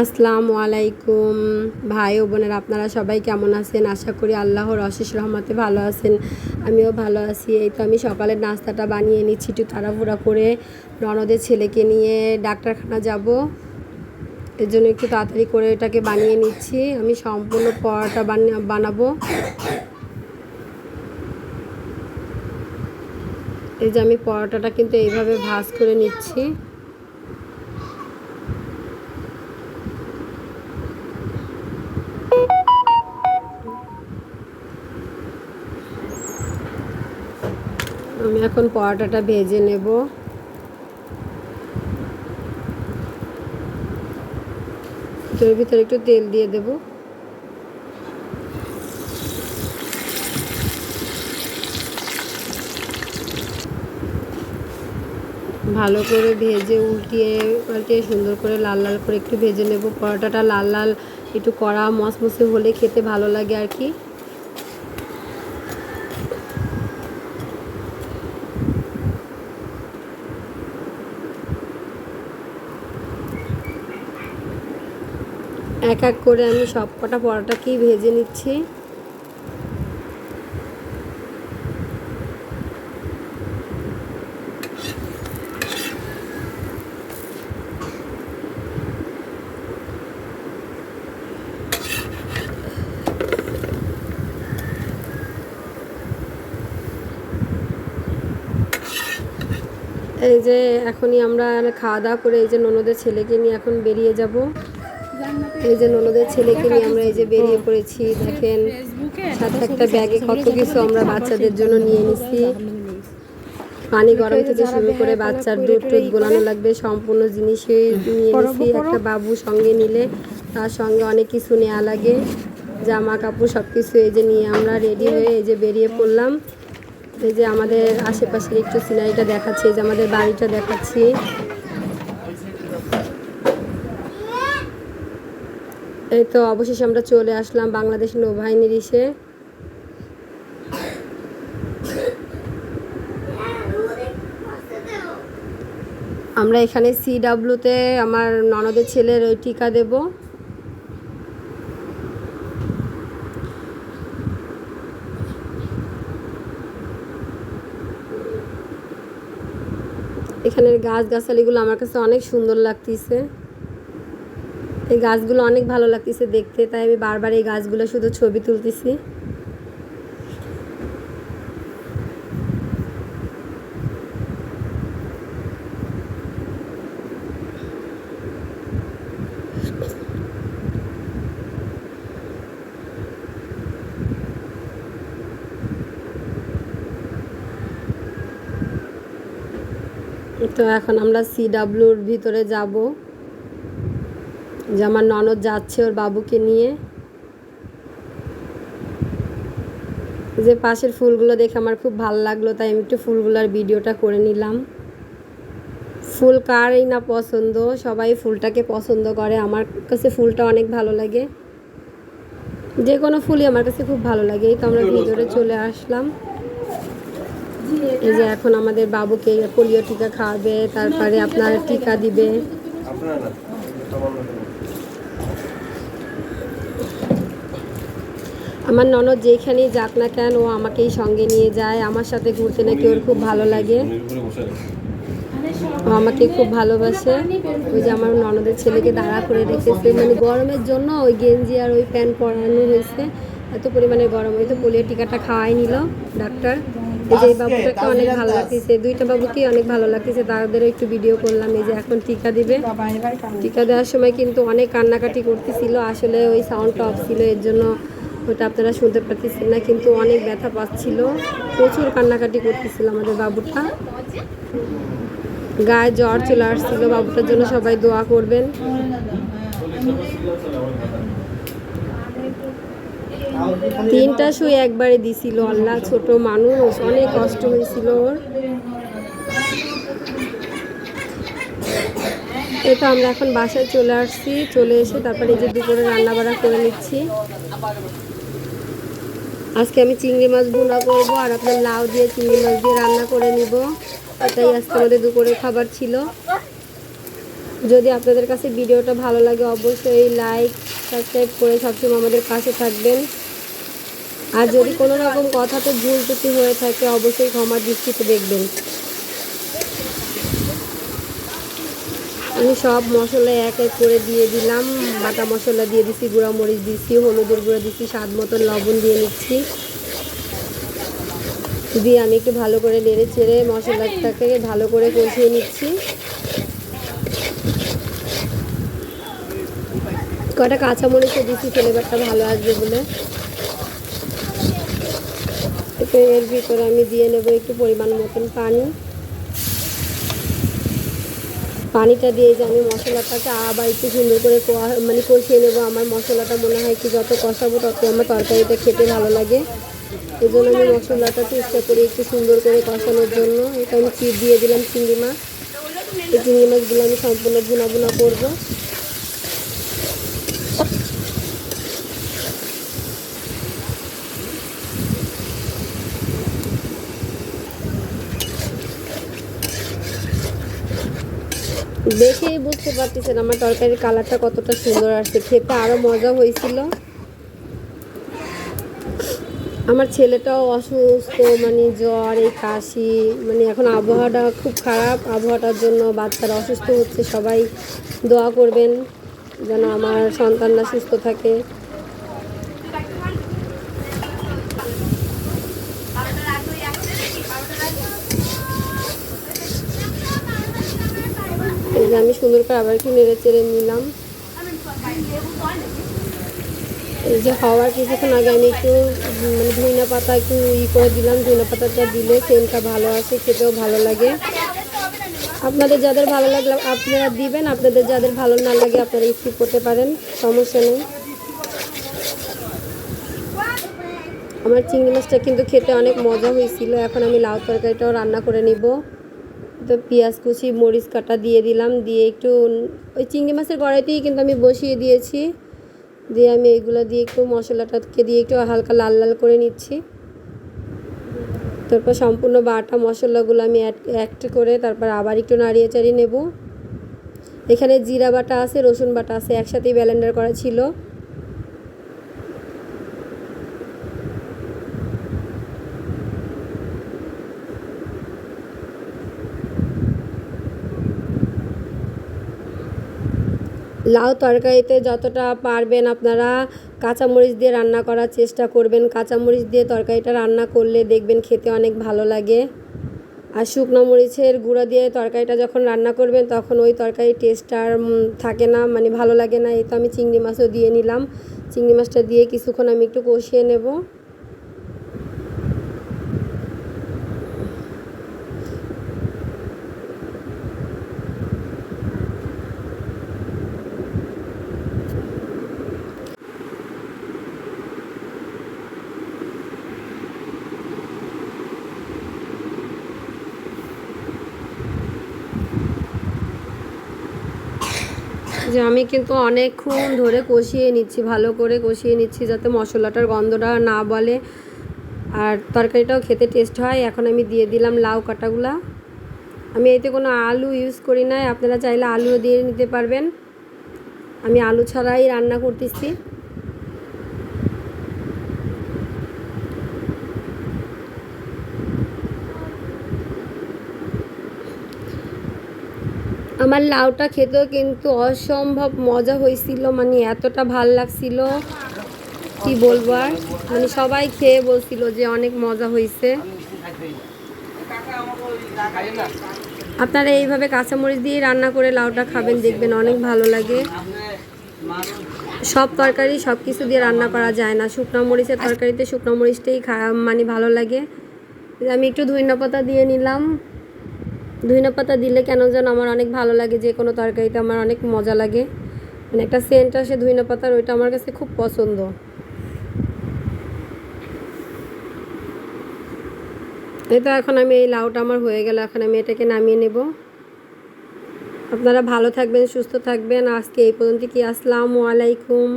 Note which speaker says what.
Speaker 1: আসসালামু আলাইকুম। ভাই ও বোনের, আপনারা সবাই কেমন আছেন? আশা করি আল্লাহর অশেষ রহমতে ভালো আছেন। আমিও ভালো আছি। এই তো আমি সকালের নাস্তাটা বানিয়ে নিচ্ছি, একটু তাড়াহুড়া করে ননদের ছেলেকে নিয়ে ডাক্তারখানা যাব। এর জন্য একটু তাড়াতাড়ি করে এটাকে বানিয়ে নিচ্ছি। আমি সম্পূর্ণ পরোটা বানাবো। এই যে আমি পরোটাটা কিন্তু এইভাবে ভাজ করে নিচ্ছি। আমি এখন পরোটাটা ভেজে নেব। এর ভিতরে একটু তেল দিয়ে দেব। ভালো করে ভেজে উল্টিয়ে পাল্টিয়ে সুন্দর করে লাল লাল করে একটু ভেজে নেব। পরোটাটা লাল লাল একটু কড়া মসমসে হলে খেতে ভালো লাগে আর কি। এক এক করে আমি সব কটা পরোটাকেই ভেজে নিচ্ছি। এই যে এখনই আমরা খাওয়া দাওয়া করে এই যে ননদের ছেলেকে নিয়ে এখন বেরিয়ে যাব। এই যে ননদের ছেলেকে নিয়ে আমরা এই যে বেরিয়ে পড়েছি, দেখেন, সাথে একটা ব্যাগে কত কিছু আমরা বাচ্চাদের জন্য নিয়ে নিছি। পানি গরম থেকে শুরু করে বাচ্চার দুধ টুধ গোলানো লাগবে, সম্পূর্ণ জিনিসই নিয়ে নিছি। একটা বাবু সঙ্গে নিলে, তার সঙ্গে অনেক কিছু নেওয়া লাগে। জামা, কাপড় সব কিছু এই যে নিয়ে আমরা রেডি হয়ে এই যে বেরিয়ে পড়লাম। এই যে আমাদের আশেপাশের একটু সিনারিটা দেখাচ্ছি, এই যে আমাদের বাড়িটা দেখাচ্ছি। এই তো অবশেষে আমরা চলে আসলাম বাংলাদেশ নৌবাহিনীর ইসে। আমরা এখানে সি ডাব্লুতে আমার ননদের ছেলের ওই টিকা দেব। এখানের গাছ গাছালিগুলো আমার কাছে অনেক সুন্দর লাগতেছে। এই গাছগুলো অনেক ভালো লাগতেছে দেখতে, তাই আমি বারবার এই গাছগুলো শুধু ছবি তুলতেছি। তো এখন আমরা সি ডাব্লুর ভিতরে যাব। যে আমার ননদ যাচ্ছে ওর বাবুকে নিয়ে। যে পাশের ফুলগুলো দেখে আমার খুব ভালো লাগল তাই আমি একটু ফুলগুলোর ভিডিওটা করে নিলাম। ফুল কারই না পছন্দ সবাই ফুলটাকে পছন্দ করে। আমার কাছে ফুলটা অনেক ভালো লাগে। যে কোনো ফুলই আমার কাছে খুব ভালো লাগে। এই তো আমরা ভিতরে চলে আসলাম। এই যে এখন আমাদের বাবুকে পোলিও টিকা খাওয়াবে তারপরে আপনার টিকা দিবে। আমার ননদ যেখানেই যাক না কেন, ও আমাকেই সঙ্গে নিয়ে যায়। আমার সাথে ঘুরতে নাকি ওর খুব ভালো লাগে। ও আমাকে খুব ভালোবাসে। ওই যে আমার ননদের ছেলেকে দাঁড়া করে রেখেছে। মানে গরমের জন্য ওই গেঞ্জি আর ওই প্যান্ট পরানো হয়েছে। এত পরিমাণে গরম। ওই তো পোলিও টিকাটা খাওয়াই নিল ডাক্তার। এই যে এই বাবুটাকে অনেক ভালো লাগতেছে। দুইটা বাবুকেই অনেক ভালো লাগতেছে। তাদের একটু ভিডিও করলাম। এই যে এখন টিকা দিবে। টিকা দেওয়ার সময় কিন্তু অনেক কান্নাকাটি করতেছিল। আসলে ওই সাউন্ডটা অফ ছিল। এর জন্য ওটা আপনারা শুনতে পাচ্ছেন না, কিন্তু অনেক ব্যথা পাচ্ছিল। প্রচুর কান্নাকাটি করতেছিল আমাদের বাবুটা। গায়ে জ্বর চলে আসছিল, বাবুটার জন্য সবাই দোয়া করবেন। তিনটা শুই একবারে দিছিল, আল্লাহ ছোট মানুষ, অনেক কষ্ট হয়েছিল ওর। এই তো আমরা এখন বাসায় চলে আসছি, চলে এসে তারপরে যে দুপুরে রান্না বাড়া করে নিচ্ছি। আজকে আমি চিংড়ি মাছ ভুনা করব আর আপনার লাউ দিয়ে চিংড়ি মাছ দিয়ে রান্না করে নিব। তাই আজকে আমাদের দুপুরে খাবার ছিল। যদি আপনাদের কাছে ভিডিওটা ভালো লাগে, অবশ্যই লাইক, সাবস্ক্রাইব করে সবসময় আমাদের কাছে থাকবেন। আর যদি কোনো রকম কথা তো ভুল ত্রুটি হয়ে থাকে, অবশ্যই ক্ষমার দৃষ্টিতে দেখবেন। আমি সব মশলা এক এক করে দিয়ে দিলাম। বাটা মশলা দিয়ে দিছি, গুঁড়া মরিচ দিচ্ছি হলুদের গুঁড়ো দিচ্ছি স্বাদ মতন লবণ দিয়ে নিচ্ছি। দিয়ে আমি একটু ভালো করে নেড়ে চেড়ে মশলাটাকে ভালো করে কষিয়ে নিচ্ছি। কটা কাঁচামরিচও দিচ্ছি ফ্লেভারটা ভালো আসবে বলে। এর ভিতরে আমি দিয়ে নেব একটু পরিমাণ মতন পানি। পানিটা দিয়ে যে আমি মশলাটাকে আবার একটু সুন্দর করে মানে কষিয়ে নেব। আমার মশলাটা মনে হয় কি যত কষাবো তত আমার তরকারিটা খেতে ভালো লাগে। এই জন্য আমি মশলাটা চেষ্টা করি একটু সুন্দর করে কষানোর জন্য। এটা আমি চিপ দিয়ে দিলাম চিংড়ি মাছ। এই চিংড়ি মাছগুলো আমি সম্পূর্ণ ভুনা ভুনা করব। দেখেই বুঝতে পারতেছেন আমার তরকারির কালারটা কতটা সুন্দর আসছে। খেতে আরও মজা হয়েছিল। আমার ছেলেটাও অসুস্থ মানে জ্বর, এই কাশি মানে এখন আবহাওয়াটা খুব খারাপ। আবহাওয়াটার জন্য বাচ্চারা অসুস্থ হচ্ছে, সবাই দোয়া করবেন যেন আমার সন্তানরা সুস্থ থাকে এই যে আমি সুন্দর করে আবার একটু নেড়ে চেড়ে নিলাম। এই যে হওয়ার কিছুক্ষণ আগে আমি একটু মানে ধইনা পাতা একটু ই করে দিলাম ধইনা পাতাটা দিলে সেন্টটা ভালো আসে, খেতেও ভালো লাগে। আপনাদের যাদের ভালো লাগলে আপনারা দিবেন, আপনাদের যাদের ভালো না লাগে আপনারা স্কিপ করতে পারেন, সমস্যা নেই। আমার চিংড়ি মাছটা কিন্তু খেতে অনেক মজা হয়েছিল, এখন আমি লাউ তরকারিটাও রান্না করে নিব। তো পেঁয়াজ কুচি, মরিচ কাটা দিয়ে দিলাম। দিয়ে একটু ওই চিংড়ি মাছের কড়াইতেই কিন্তু আমি বসিয়ে দিয়েছি। দিয়ে আমি এগুলো দিয়ে একটু মশলাটাকে দিয়ে একটু হালকা লাল লাল করে নিচ্ছি। তারপর সম্পূর্ণ বাটা মশলাগুলো আমি অ্যাড করে তারপর আবার একটু নাড়িয়ে চাড়িয়ে নেব। এখানে জিরা বাটা আছে, রসুন বাটা আছে, একসাথেই ব্যালেন্ডার করা ছিল। লাউ তরকারিতে যতটা পারবেন আপনারা কাঁচামরিচ দিয়ে রান্না করার চেষ্টা করবেন। কাঁচামরিচ দিয়ে তরকারিটা রান্না করলে দেখবেন খেতে অনেক ভালো লাগে। আর শুকনো মরিচের গুঁড়া দিয়ে তরকারিটা যখন রান্না করবেন, তখন ওই তরকারির টেস্ট আর থাকে না মানে ভালো লাগে না। এই তো আমি চিংড়ি মাছও দিয়ে নিলাম। চিংড়ি মাছটা দিয়ে কিছুক্ষণ আমি একটু কষিয়ে নেব। যে আমি কিন্তু অনেকক্ষণ ধরে কষিয়ে নিচ্ছি, ভালো করে কষিয়ে নিচ্ছি যাতে মশলাটার গন্ধটা না বলে। আর তরকারিটাও খেতে টেস্ট হয়। এখন আমি দিয়ে দিলাম লাউ কাটাগুলা। আমি এতে কোনো আলু ইউজ করি নাই। আপনারা চাইলে আলুও দিয়ে নিতে পারবেন। আমি আলু ছাড়াই রান্না করতেছি। আমার লাউটা খেতেও কিন্তু অসম্ভব মজা হয়েছিল মানে এতটা ভালো লাগছিল। কি বলব আর? মানে সবাই খেয়ে বলছিল যে অনেক মজা হয়েছে। আপনারা এইভাবে কাঁচামরিচ দিয়ে রান্না করে লাউটা খাবেন, দেখবেন অনেক ভালো লাগে। সব তরকারি সব কিছু দিয়ে রান্না করা যায় না। শুকনো মরিচের তরকারিতে শুকনো মরিচটাই খা মানে ভালো লাগে। আমি একটু ধইনা পাতা দিয়ে নিলাম। ধইনা পাতা দিলে কেন যেন আমার অনেক ভালো লাগে, যে কোনো তরকারিতে আমার অনেক মজা লাগে। মানে একটা সেন্ট আসে ধইনা পাতার ওইটা আমার কাছে খুব পছন্দ। এই তো এখন আমি এই লাউটা আমার হয়ে গেল, এখন আমি এটাকে নামিয়ে নেব। আপনারা ভালো থাকবেন, সুস্থ থাকবেন। আজকে এই পর্যন্ত কি, আসসালামু আলাইকুম।